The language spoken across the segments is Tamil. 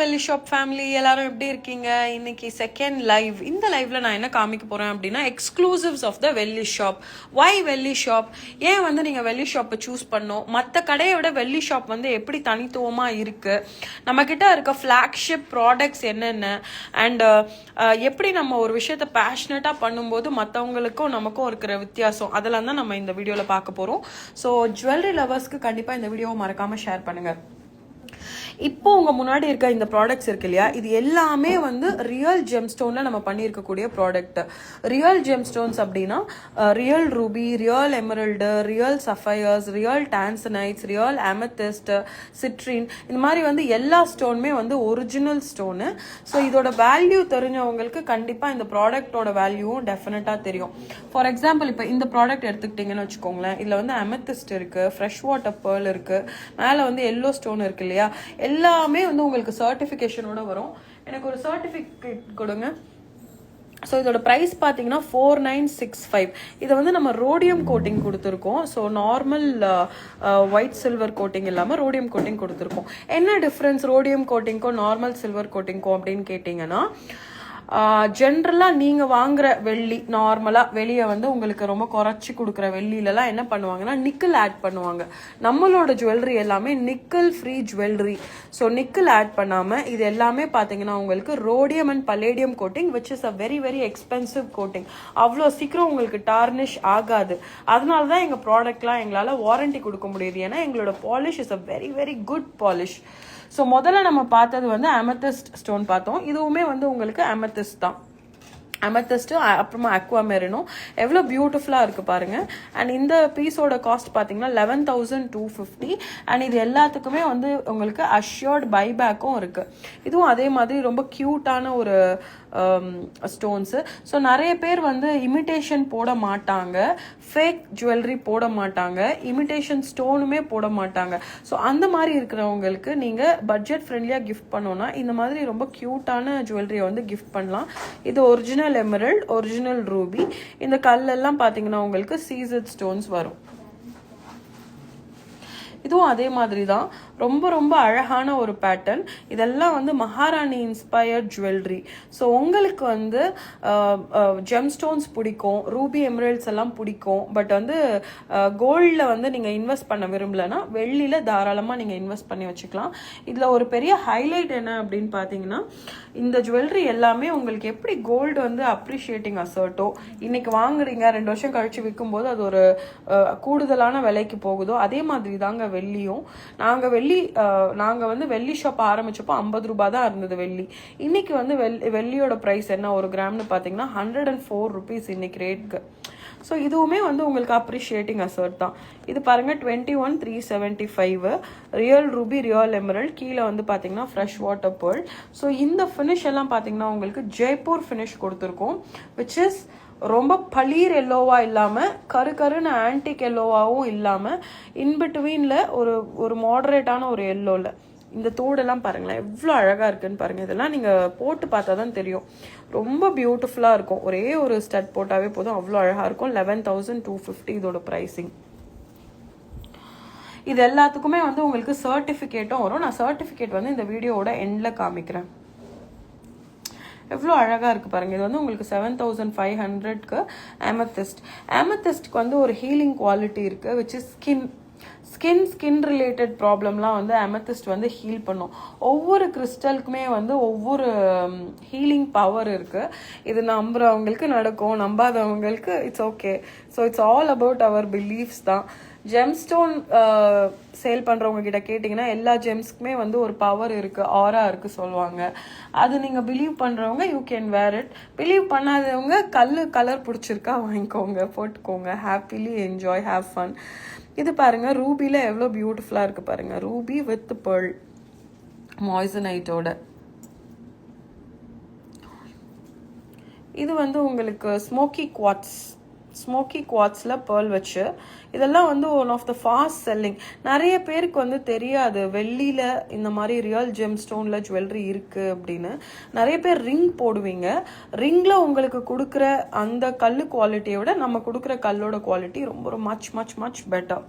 வெள்ளி ஷாப் ஃபேமிலி எல்லாரும் எப்படி இருக்கீங்க? இன்னைக்கு செகண்ட் லைவ் இந்த லைவ்ல நான் என்ன காமிக்க போறேன் அப்படின்னா எக்ஸ்க்ளூசிவ்ஸ் ஆஃப் த வெள்ளி ஷாப் வை வெள்ளி ஷாப் ஏன் வந்து நீங்க வெள்ளி ஷாப்பை சூஸ் பண்ணோம்? மற்ற கடையை விட வெள்ளி ஷாப் வந்து எப்படி தனித்துவமா இருக்கு? நம்ம கிட்ட இருக்க ஃபிளாக்ஷிப் ப்ராடக்ட்ஸ் என்னென்ன? அண்ட் uh, uh, எப்படி நம்ம ஒரு விஷயத்த பேஷனட்டா பண்ணும்போது மற்றவங்களுக்கும் நமக்கும் இருக்கிற வித்தியாசம். அதெல்லாம் தான் நம்ம இந்த வீடியோவில் பார்க்க போறோம். ஸோ ஜுவல்லரி லவர்ஸ்க்கு கண்டிப்பாக இந்த வீடியோவை மறக்காம ஷேர் பண்ணுங்க. இப்போ உங்க முன்னாடி இருக்க இந்த ப்ராடக்ட்ஸ் இருக்கு இல்லையா இது எல்லாமே வந்து ரியல் ஜெம் ஸ்டோன்ல நம்ம பண்ணியிருக்கக்கூடிய ப்ராடக்ட் ரியல் ஜெம் ஸ்டோன்ஸ் அப்படின்னா real ruby real emerald real sapphires real tanzanites real amethyst citrine இந்த மாதிரி வந்து எல்லா ஸ்டோனுமே வந்து ஒரிஜினல் ஸ்டோனு ஸோ இதோட வேல்யூ தெரிஞ்சவங்களுக்கு கண்டிப்பாக இந்த ப்ராடக்டோட வேல்யூவும் டெஃபினட்டாக தெரியும். ஃபார் எக்ஸாம்பிள் இப்போ இந்த ப்ராடக்ட் எடுத்துக்கிட்டிங்கன்னு வச்சுக்கோங்களேன். இதில் வந்து அமெத்திஸ்ட் இருக்குது ஃப்ரெஷ் வாட்டர் பேர்ல் இருக்குது மேலே வந்து எல்லோ ஸ்டோன் இருக்கு இல்லையா? எல்லாமே வந்து உங்களுக்கு சர்டிஃபிகேஷனோட வரும். எனக்கு ஒரு சர்டிஃபிகேட் கொடுங்க. ஸோ இதோட ப்ரைஸ் பார்த்தீங்கன்னா ஃபோர் நைன் சிக்ஸ் ஃபைவ் இதை வந்து நம்ம ரோடியம் கோட்டிங் கொடுத்துருக்கோம். So normal white silver coating இல்லாமல் ரோடியம் கோட்டிங் கொடுத்துருக்கோம். என்ன டிஃப்ரென்ஸ் ரோடியம் கோட்டிங்க்கும் நார்மல் சில்வர் கோட்டிங்க்கும் அப்படின்னு கேட்டிங்கன்னா ஜென்ரலாக நீங்கள் வாங்குற வெள்ளி நார்மலாக வெளியே வந்து உங்களுக்கு ரொம்ப குறைச்சி கொடுக்குற வெள்ளியிலலாம் என்ன பண்ணுவாங்கன்னா நிக்கல் ஆட் பண்ணுவாங்க. நம்மளோட ஜுவல்லரி எல்லாமே nickel free jewellery so nickel add பண்ணாமல் இது எல்லாமே பார்த்தீங்கன்னா உங்களுக்கு rhodium and palladium coating which is a very very expensive coating அவ்வளோ சீக்கிரம் உங்களுக்கு டார்னிஷ் ஆகாது. அதனால தான் எங்கள் ப்ராடக்ட்லாம் எங்களால் வாரண்டி கொடுக்க முடியுது. ஏன்னா எங்களோட polish is a very very good polish so முதல்ல நம்ம பார்த்தது வந்து அமெத்தஸ்ட் ஸ்டோன் பார்த்தோம். இதுவுமே வந்து உங்களுக்கு அமெத்திஸ்ட் தான். அமெத்தஸ்ட்டு அப்புறமா அக்வா மெரினும் எவ்வளோ பியூட்டிஃபுல்லாக இருக்குது பாருங்கள் அண்ட் இந்த பீஸோட காஸ்ட் பார்த்தீங்கன்னா eleven thousand two fifty and இது எல்லாத்துக்குமே வந்து உங்களுக்கு அஷ்யோர்ட் பைபேக்கும் இருக்குது இதுவும் அதே மாதிரி ரொம்ப க்யூட்டான ஒரு um, ஸ்டோன்ஸு ஸோ நிறைய பேர் வந்து இமிட்டேஷன் போட மாட்டாங்க. ஃபேக் ஜுவல்லரி போட மாட்டாங்க இமிட்டேஷன் ஸ்டோனுமே போட மாட்டாங்க. ஸோ அந்த மாதிரி இருக்கிறவங்களுக்கு நீங்கள் பட்ஜெட் ஃப்ரெண்ட்லியாக கிஃப்ட் பண்ணோன்னா இந்த மாதிரி ரொம்ப க்யூட்டான ஜுவல்லரியை வந்து கிஃப்ட் பண்ணலாம். இது ஒரிஜினல் எமரல்ட் ஒரிஜினல் ரூபி இந்த கல்லெல்லாம் பார்த்தீங்கன்னா உங்களுக்கு சீசட் ஸ்டோன்ஸ் வரும். இதுவும் அதே மாதிரி தான். ரொம்ப ரொம்ப அழகான ஒரு பேட்டர்ன் இதெல்லாம் வந்து மகாராணி இன்ஸ்பயர்ட் ஜுவல்லரி ஸோ உங்களுக்கு வந்து ஜெம் ஸ்டோன்ஸ் பிடிக்கும் ரூபி எமரல்ட்ஸ் எல்லாம் பிடிக்கும். பட் வந்து கோல்டில் வந்து நீங்கள் இன்வெஸ்ட் பண்ண விரும்பலன்னா வெள்ளியில் தாராளமாக நீங்கள் இன்வெஸ்ட் பண்ணி வச்சுக்கலாம். இதில் ஒரு பெரிய ஹைலைட் என்ன அப்படின்னு பார்த்தீங்கன்னா இந்த ஜுவல்லரி எல்லாமே உங்களுக்கு எப்படி கோல்டு வந்து அப்ரிஷியேட்டிங் அசர்ட்டோ இன்னைக்கு வாங்குறீங்க ரெண்டு வருஷம் கழிச்சு விற்கும்போது அது ஒரு கூடுதலான விலைக்கு போகுதோ அதே மாதிரி தாங்க வெள்ளியும். நாங்கள் வெள்ளி நாங்கள் வந்து வெள்ளி ஷாப் ஆரம்பிச்சப்போ ஐம்பது ரூபா தான் இருந்தது வெள்ளி. இன்னைக்கு வந்து வெள் வெள்ளியோட ப்ரைஸ் என்ன? ஒரு கிராம்னு பார்த்தீங்கன்னா ஹண்ட்ரட் அண்ட் ஃபோர் ருபீஸ் இன்னைக்கு ரேட்க்கு ஸோ இதுவுமே வந்து உங்களுக்கு அப்ரிஷியேட்டிங் அசர்ட் தான். இது பாருங்க twenty one three seventy five real ruby real emerald கீழே வந்து பார்த்தீங்கன்னா ஃப்ரெஷ் வாட்டர் பேர்ல் ஸோ இந்த ஃபினிஷ் எல்லாம் பார்த்தீங்கன்னா உங்களுக்கு ஜெய்ப்பூர் ஃபினிஷ் கொடுத்துருக்கோம் விச் இஸ் ரொம்ப பளீர் எல்லோவா இல்லாமல் கரு கருன்னு ஆன்டிக் எல்லோவாகவும் இல்லாமல் இன்பிட்வீனில் ஒரு ஒரு மாடரேட்டான ஒரு எல்லோவில் இந்த தோடெல்லாம் பாருங்களேன் எவ்வளோ அழகாக இருக்குன்னு பாருங்கள் இதெல்லாம் நீங்கள் போட்டு பார்த்தா தான் தெரியும். ரொம்ப பியூட்டிஃபுல்லாக இருக்கும். ஒரே ஒரு ஸ்டட் போட்டாவே போதும். அவ்வளோ அழகாக இருக்கும். லெவன் தௌசண்ட் டூ ஃபிஃப்டி இதோட ப்ரைஸிங் இது எல்லாத்துக்குமே வந்து உங்களுக்கு சர்டிஃபிகேட்டும் வரும். நான் சர்டிஃபிகேட் வந்து இந்த வீடியோவோட எண்டில் காமிக்கிறேன். எவ்வளோ அழகாக இருக்குது பாருங்கள் இது வந்து உங்களுக்கு செவன் தௌசண்ட் ஃபைவ் ஹண்ட்ரட்க்கு ஆமத்திஸ்ட் ஆமத்திஸ்ட்க்கு வந்து ஒரு ஹீலிங் குவாலிட்டி இருக்குது which is skin skin skin related ப்ராப்ளம்லாம் வந்து அமெத்திஸ்ட் வந்து ஹீல் பண்ணும். ஒவ்வொரு கிறிஸ்டலுக்குமே வந்து ஒவ்வொரு ஹீலிங் பவர் இருக்குது இது நம்புகிறவங்களுக்கு நடக்கும் நம்பாதவங்களுக்கு it's okay so it's all about our beliefs தான். ஜெம்ஸ்டோன் சேல் பண்ணுறவங்க கிட்ட கேட்டிங்கன்னா எல்லா ஜெம்ஸ்க்குமே வந்து ஒரு பவர் இருக்குது ஆரா இருக்குது சொல்லுவாங்க. அது நீங்கள் பிலீவ் பண்ணுறவங்க you can wear it believe பண்ணாதவங்க கல் கலர் பிடிச்சிருக்கா வாங்கிக்கோங்க போட்டுக்கோங்க. ஹாப்பிலி என்ஜாய் ஹாவ் ஃபன் இது பாருங்கள் ரூபியில் எவ்வளோ பியூட்டிஃபுல்லாக இருக்குது பாருங்கள் ரூபி வித் பேர்ல் மாய்சனைட்டோட இது வந்து உங்களுக்கு ஸ்மோக்கி குவாட்ஸ் ஸ்மோக்கி குவாட்ஸில் பேர்ல் வச்சு இதெல்லாம் வந்து one of the fast selling நிறைய பேருக்கு வந்து தெரியாது வெள்ளியில் இந்த மாதிரி ரியல் ஜெம் ஸ்டோனில் ஜுவல்லரி இருக்குது அப்படின்னு. நிறைய பேர் ரிங் போடுவீங்க. ரிங்கில் உங்களுக்கு கொடுக்குற அந்த கல் குவாலிட்டியை விட நம்ம கொடுக்குற கல்லோட குவாலிட்டி ரொம்ப much much much better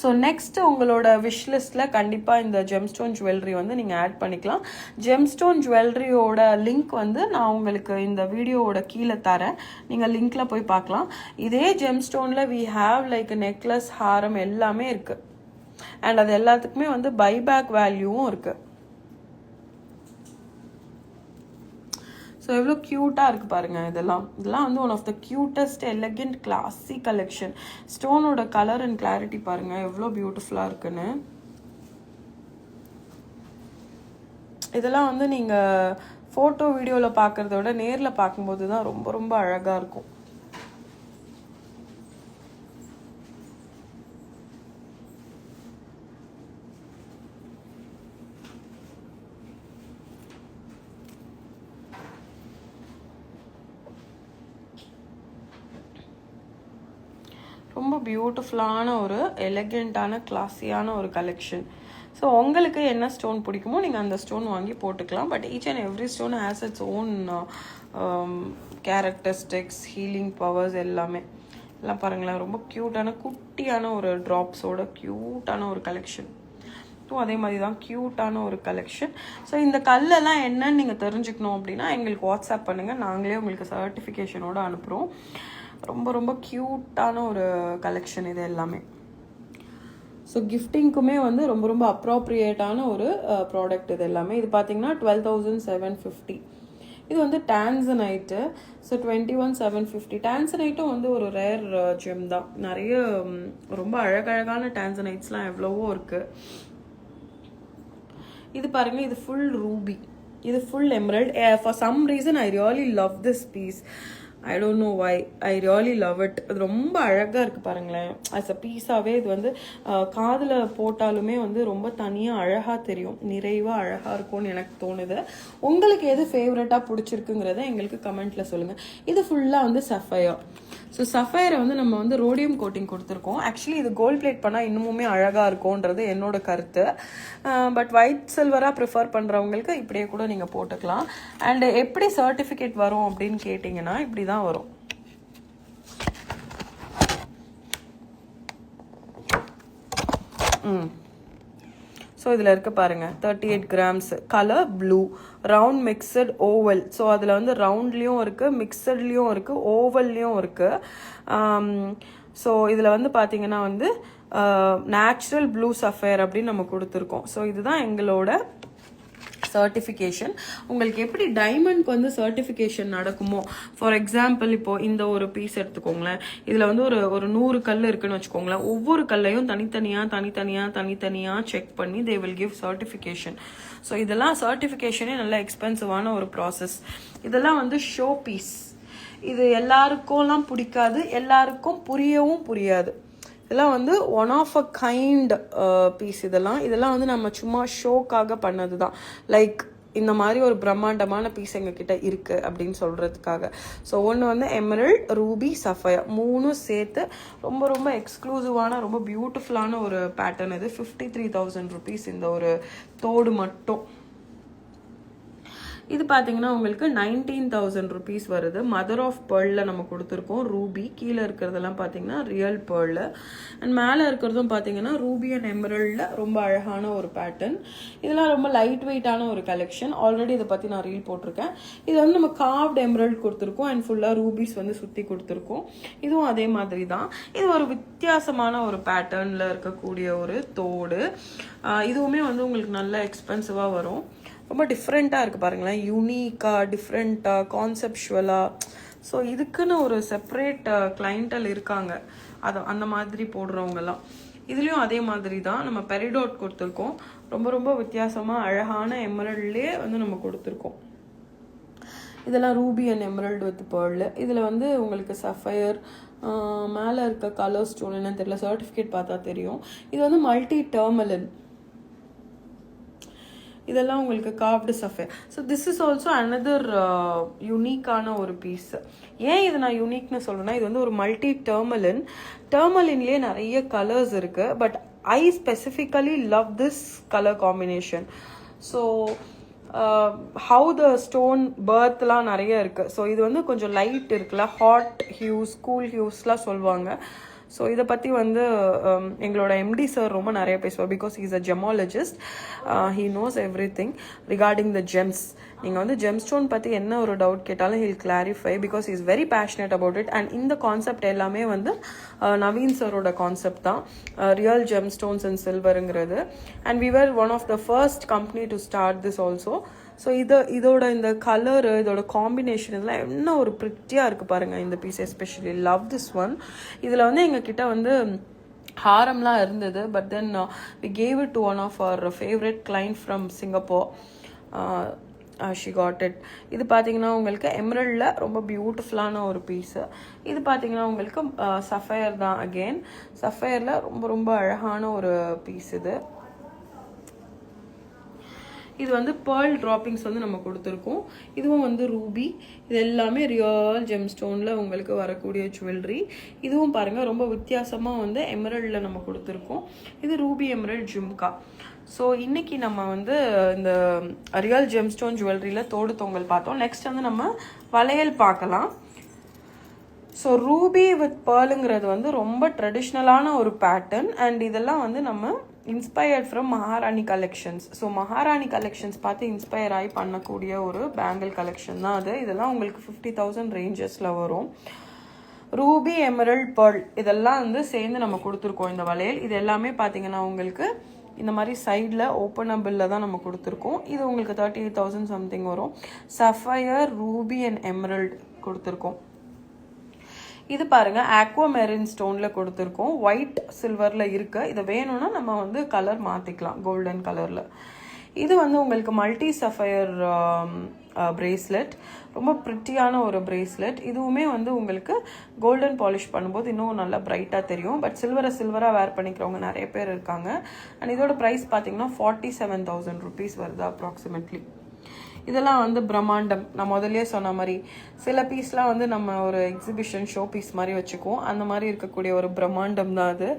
so next உங்களோட விஷ் லிஸ்ட்டில் கண்டிப்பாக இந்த ஜெம்ஸ்டோன் ஜுவல்லரி வந்து நீங்கள் ஆட் பண்ணிக்கலாம். ஜெம்ஸ்டோன் ஜுவல்லரியோட லிங்க் வந்து நான் உங்களுக்கு இந்த வீடியோவோட கீழே தரேன். நீங்கள் லிங்கில் போய் பார்க்கலாம். இதே ஜெம்ஸ்டோனில் வி ஹாவ் லைக் நெக்லஸ் ஹாரம் எல்லாமே இருக்குது அண்ட் அது எல்லாத்துக்குமே வந்து பைபேக் வேல்யூவும் இருக்குது ஸோ எவ்வளோ க்யூட்டாக இருக்குது பாருங்கள் இதெல்லாம். இதெல்லாம் வந்து one of the cutest elegant classy collection ஸ்டோனோட colour and clarity பாருங்கள் எவ்வளோ பியூட்டிஃபுல்லாக இருக்குன்னு. இதெல்லாம் வந்து நீங்கள் ஃபோட்டோ வீடியோவில் பார்க்குறத விட நேரில் பார்க்கும்போது தான் ரொம்ப ரொம்ப அழகாக இருக்கும். ரொம்ப பியூட்டிஃபுல்லான ஒரு எலகெண்ட்டான கிளாஸியான ஒரு கலெக்ஷன் ஸோ உங்களுக்கு என்ன ஸ்டோன் பிடிக்குமோ நீங்கள் அந்த ஸ்டோன் வாங்கி போட்டுக்கலாம். But each and every stone has its own characteristics healing powers எல்லாமே. எல்லாம் பாருங்களேன் ரொம்ப க்யூட்டான குட்டியான ஒரு ட்ராப்ஸோட க்யூட்டான ஒரு கலெக்ஷன் ஸோ அதே மாதிரி தான் க்யூட்டான ஒரு கலெக்ஷன் ஸோ இந்த கல்லெல்லாம் என்னன்னு நீங்கள் தெரிஞ்சுக்கணும் அப்படின்னா எங்களுக்கு வாட்ஸ்அப் பண்ணுங்கள் நாங்களே உங்களுக்கு சர்டிஃபிகேஷனோடு அனுப்புகிறோம் ரொம்ப ரொம்ப க்யூட்டான ஒரு கலெக்ஷன் இது எல்லாமே. ஸோ கிஃப்டிங்க்குமே வந்து ரொம்ப ரொம்ப அப்ராப்ரியேட்டான ஒரு ப்ராடக்ட் இது எல்லாமே. இது பார்த்தீங்கன்னா டுவெல் தௌசண்ட் செவன் ஃபிஃப்டி இது வந்து tanzanite so twenty one seven fifty டான்சனைட்டும் வந்து ஒரு ரேர் ஜெம் தான். நிறைய ரொம்ப அழகழகான டான்சனைட்ஸ்லாம் எவ்வளவோ இருக்குது இது பாருங்க இது ஃபுல் ரூபி இது full emerald for some reason I really love this piece I don't know why I really love it அது ரொம்ப அழகாக இருக்குது பாருங்களேன். அஸ் அ பீஸாகவே இது வந்து காதில் போட்டாலுமே வந்து ரொம்ப தனியாக அழகாக தெரியும். நிறைவாக அழகாக இருக்கும்னு எனக்கு தோணுது. உங்களுக்கு எது ஃபேவரட்டாக பிடிச்சிருக்குங்கிறத எங்களுக்கு கமெண்ட்டில் சொல்லுங்கள் இது ஃபுல்லாக வந்து சஃபையா ஸோ சஃபயரை வந்து நம்ம வந்து ரோடியம் கோட்டிங் கொடுத்துருக்கோம். ஆக்சுவலி இது கோல்ட் பிளேட் பண்ணால் இன்னுமுமே அழகாக இருக்கும்ன்றது என்னோட கருத்து. பட் ஒயிட் சில்வராக ப்ரிஃபர் பண்ணுறவங்களுக்கு இப்படியே கூட நீங்கள் போட்டுக்கலாம். அண்ட் எப்படி சர்டிஃபிகேட் வரும் அப்படின்னு கேட்டிங்கன்னா இப்படி தான் வரும். ம். ஸோ இதில் இருக்க பாருங்கள் thirty eight grams colour blue round mixed oval so அதில் வந்து ரவுண்ட்லேயும் இருக்குது மிக்சட்லேயும் இருக்குது ஓவல்லையும் இருக்குது ஸோ இதில் வந்து பார்த்தீங்கன்னா வந்து நேச்சுரல் ப்ளூ சஃபேர் அப்படின்னு நம்ம கொடுத்துருக்கோம். ஸோ இதுதான் எங்களோட சர்டிஃபிகேஷன் உங்களுக்கு எப்படி டைமண்ட்க்கு வந்து சர்டிஃபிகேஷன் நடக்குமோ? ஃபார் எக்ஸாம்பிள் இப்போ இந்த ஒரு பீஸ் எடுத்துக்கோங்களேன். இதில் வந்து ஒரு ஒரு நூறு கல் இருக்குன்னு வச்சுக்கோங்களேன். ஒவ்வொரு கல்லையும் தனித்தனியாக தனித்தனியாக தனித்தனியாக செக் பண்ணி they will give certification so இதெல்லாம் சர்டிஃபிகேஷனே நல்ல எக்ஸ்பென்சிவான ஒரு ப்ராசஸ் இதெல்லாம் வந்து ஷோ பீஸ் இது எல்லாருக்கும்லாம் பிடிக்காது. எல்லாருக்கும் புரியவும் புரியாது. இதெல்லாம் வந்து one of a kind piece இதெல்லாம். இதெல்லாம் வந்து நம்ம சும்மா ஷோக்காக பண்ணது தான் லைக் இந்த மாதிரி ஒரு பிரம்மாண்டமான பீஸ் எங்ககிட்ட இருக்கு அப்படின்னு சொல்றதுக்காக. ஸோ ஒன்று வந்து எமரல் ரூபி சஃபயா மூணும் சேர்த்து ரொம்ப ரொம்ப எக்ஸ்க்ளூசிவான ரொம்ப பியூட்டிஃபுல்லான ஒரு பேட்டர்ன் இது. ஃபிஃப்டி த்ரீ தௌசண்ட் ருபீஸ் இந்த ஒரு தோடு மட்டும். இது பார்த்தீங்கன்னா உங்களுக்கு நைன்டீன் தௌசண்ட் ருபீஸ் வருது. மதர் ஆஃப் பேர்லில் நம்ம கொடுத்துருக்கோம். ரூபி கீழே இருக்கிறதெல்லாம் பார்த்தீங்கன்னா ரியல் பேர்லில் அண்ட் மேலே இருக்கிறதும் பார்த்தீங்கன்னா ரூபி அண்ட் எமரல்டில் ரொம்ப அழகான ஒரு பேட்டர்ன் இதெல்லாம் ரொம்ப லைட் வெயிட்டான ஒரு கலெக்ஷன் ஆல்ரெடி இதை பற்றி நான் ரீல் போட்டிருக்கேன். இது வந்து நம்ம காவ்ட் எமரல்ட் கொடுத்துருக்கோம். அண்ட் ஃபுல்லாக ரூபீஸ் வந்து சுற்றி கொடுத்துருக்கோம். இதுவும் அதே மாதிரி தான். இது ஒரு வித்தியாசமான ஒரு பேட்டர்னில் இருக்கக்கூடிய ஒரு தோடு. இதுவுமே வந்து உங்களுக்கு நல்ல எக்ஸ்பென்சிவாக வரும். ரொம்ப டிஃப்ரெண்ட்டாக இருக்குது பாருங்களேன். யூனிக்காக டிஃப்ரெண்ட்டாக கான்செப்ஷுவலாக ஸோ இதுக்குன்னு ஒரு செப்பரேட் கிளைண்டல் இருக்காங்க. அது அந்த மாதிரி போடுறவங்கலாம். இதுலேயும் அதே மாதிரி தான் நம்ம பெரிடோட் கொடுத்துருக்கோம். ரொம்ப ரொம்ப வித்தியாசமாக அழகான எமரல்ட்லேயே வந்து நம்ம கொடுத்துருக்கோம். இதெல்லாம் ruby and emerald with pearl இதில் வந்து உங்களுக்கு சஃபயர் மேலே இருக்க கலர் ஸ்டோன் என்னன்னு தெரியல. சர்டிஃபிகேட் பார்த்தா தெரியும். இது வந்து மல்டி டெர்மலின் இதெல்லாம் உங்களுக்கு காவ்டு சஃபே so this is also another யூனிக்கான ஒரு பீஸ் ஏன் இது நான் யூனிக்னு சொல்றேன்னா இது வந்து ஒரு மல்டி டெர்மலின் டெர்மலின்லேயே நிறைய கலர்ஸ் இருக்கு. But I specifically love this colour combination so how the stone பர்த்லாம் நிறைய இருக்குது ஸோ இது வந்து கொஞ்சம் லைட் இருக்குல்ல ஹாட் ஹியூஸ் கூல் ஹியூஸ்லாம் சொல்லுவாங்க. ஸோ இதை பற்றி வந்து எங்களோட எம்டி சார் ரொம்ப நிறைய பேசுவார். Because is a gemologist he knows everything regarding the gems நீங்கள் வந்து ஜெம் ஸ்டோன் பற்றி என்ன ஒரு டவுட் கேட்டாலும் he'll clarify because is very passionate about it and இந்த கான்செப்ட் எல்லாமே வந்து நவீன் சரோட கான்செப்ட் தான். Real GeM stones and சில்வருங்கிறது and we were one of the first company to start this also so இதை இதோட இந்த கலரு இதோட காம்பினேஷன் இதெல்லாம் என்ன ஒரு ப்ரிட்டியாக இருக்குது பாருங்கள் இந்த piece especially love this one இதில் வந்து எங்ககிட்ட வந்து ஹாரம்லாம் இருந்தது but then we gave it to one of our favourite client from Singapore she got it இது பார்த்தீங்கன்னா உங்களுக்கு எம்ரல்டில் ரொம்ப பியூட்டிஃபுல்லான ஒரு பீஸு இது பார்த்தீங்கன்னா உங்களுக்கு uh, சஃபயர் தான் அகெயின் சஃபயரில் ரொம்ப ரொம்ப அழகான ஒரு பீஸ் இது. இது வந்து பேர்ல் ட்ராப்பிங்ஸ் வந்து நம்ம கொடுத்துருக்கோம். இதுவும் வந்து ரூபி இது எல்லாமே ரியல் ஜெம் ஸ்டோனில் உங்களுக்கு வரக்கூடிய ஜுவல்லரி இதுவும் பாருங்கள் ரொம்ப வித்தியாசமாக வந்து எமரல்டில் நம்ம கொடுத்துருக்கோம். இது ரூபி எமரல்ட் ஜும்கா ஸோ இன்றைக்கி நம்ம வந்து இந்த ரியல் ஜெம் ஸ்டோன் ஜுவல்லரியில் தோடு தொங்கல் பார்த்தோம். நெக்ஸ்ட் வந்து நம்ம வளையல் பார்க்கலாம். ஸோ ரூபி வித் பேர்லுங்கிறது வந்து ரொம்ப ட்ரெடிஷ்னலான ஒரு பேட்டர்ன் அண்ட் இதெல்லாம் வந்து நம்ம inspired from Maharani collections. So Maharani collections பார்த்து இன்ஸ்பயர் ஆகி பண்ணக்கூடிய ஒரு பேங்கிள் கலெக்ஷன் தான் அது. இதெல்லாம் உங்களுக்கு ஃபிஃப்டி தௌசண்ட் ரேஞ்சஸில் வரும். ரூபி எமரல்ட் பேர்ல் இதெல்லாம் வந்து சேர்ந்து நம்ம கொடுத்துருக்கோம் இந்த வளையல். இது எல்லாமே பார்த்தீங்கன்னா உங்களுக்கு இந்த மாதிரி சைடில் ஓப்பனபிளில் தான் நம்ம கொடுத்துருக்கோம். இது உங்களுக்கு தேர்ட்டி எயிட் தௌசண்ட் சம்திங் வரும். சஃபயர் ரூபி அண்ட் எமரல்ட் கொடுத்துருக்கோம். இது பாருங்க ஆக்வா மெரின் ஸ்டோன்ல கொடுத்துருக்கோம். ஒயிட் சில்வர்ல இருக்கு. இது வேணும்னா நம்ம வந்து கலர் மாத்திக்கலாம் கோல்டன் கலர்ல இது வந்து உங்களுக்கு மல்டி சஃபயர் பிரேஸ்லெட் ரொம்ப ப்ரிட்டியான ஒரு பிரேஸ்லெட் இதுவுமே வந்து உங்களுக்கு கோல்டன் பாலிஷ் பண்ணும்போது இன்னும் நல்லா பிரைட்டாக தெரியும். பட் சில்வரை சில்வராக வேர் பண்ணிக்கிறவங்க நிறைய பேர் இருக்காங்க. அண்ட் இதோட ப்ரைஸ் பார்த்தீங்கன்னா ஃபார்ட்டி செவன் தௌசண்ட் ருபீஸ் வருது அப்ராக்சிமேட்லி இதெல்லாம் வந்து பிரம்மாண்டம். நான் முதலே சொன்ன மாதிரி சில பீஸ்லாம் வந்து நம்ம ஒரு எக்ஸிபிஷன் ஷோ பீஸ் மாதிரி வச்சுக்குவோம். அந்த மாதிரி இருக்கக்கூடிய ஒரு பிரம்மாண்டம் தான் அது.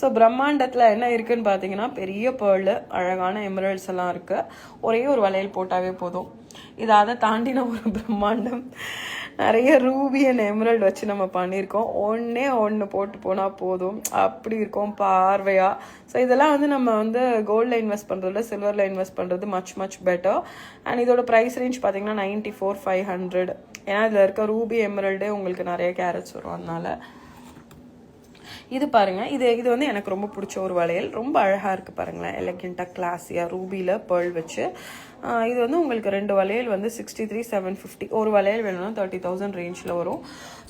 ஸோ பிரம்மாண்டத்தில் என்ன இருக்குன்னு பார்த்தீங்கன்னா பெரிய பேர்ல் அழகான எமரல்ஸ் எல்லாம் இருக்குது ஒரே ஒரு வளையல் போட்டாவே போதும். இது அதை தாண்டின ஒரு பிரம்மாண்டம். நிறைய ரூபி அண்ட் எமரல்ட் வச்சு நம்ம பண்ணியிருக்கோம். ஒன்றே ஒன்று போட்டு போனால் போதும். அப்படி இருக்கும் பார்வையாக ஸோ இதெல்லாம் வந்து நம்ம வந்து கோல்டில் இன்வெஸ்ட் பண்ணுறதுல சில்வரில் இன்வெஸ்ட் பண்ணுறது மச் மச் பெட்டர் அண்ட் இதோட ப்ரைஸ் ரேஞ்ச் பார்த்தீங்கன்னா நைன்ட்டி ஃபோர் ஃபைவ் ஹண்ட்ரட் ஏன்னா இதில் இருக்க ரூபி எமரல்டே உங்களுக்கு நிறைய கேரட்ஸ் வரும். அதனால இது பாருங்கள் இது இது வந்து எனக்கு ரொம்ப பிடிச்ச ஒரு வளையல். ரொம்ப அழகாக இருக்குது பாருங்களேன். எலகெண்டா கிளாஸியாக ரூபியில் பேர்ல் வச்சு. இது வந்து உங்களுக்கு ரெண்டு வளையல் வந்து சிக்ஸ்டி த்ரீ செவன் ஃபிஃப்டி ஒரு வளையல் வேணும்னா தேர்ட்டி தௌசண்ட் ரேஞ்சில் வரும்.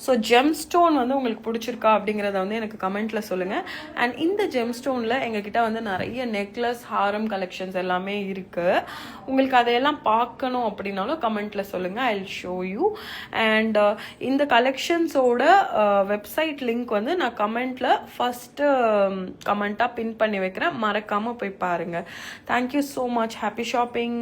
ஸோ ஜெம் ஸ்டோன் வந்து உங்களுக்கு பிடிச்சிருக்கா அப்படிங்கிறத வந்து எனக்கு கமெண்ட்டில் சொல்லுங்கள் அண்ட் இந்த ஜெம் ஸ்டோனில் எங்ககிட்ட வந்து நிறைய நெக்லஸ் ஹாரம் கலெக்ஷன்ஸ் எல்லாமே இருக்குது உங்களுக்கு அதையெல்லாம் பார்க்கணும் அப்படின்னாலும் கமெண்ட்டில் சொல்லுங்கள் ஐ ஷோ யூ அண்ட் இந்த கலெக்ஷன்ஸோட வெப்சைட் லிங்க் வந்து நான் கமெண்ட்டில் ஃபஸ்ட்டு கமெண்ட்டாக பின் பண்ணி வைக்கிறேன். மறக்காமல் போய் பாருங்கள் thank you so much happy shopping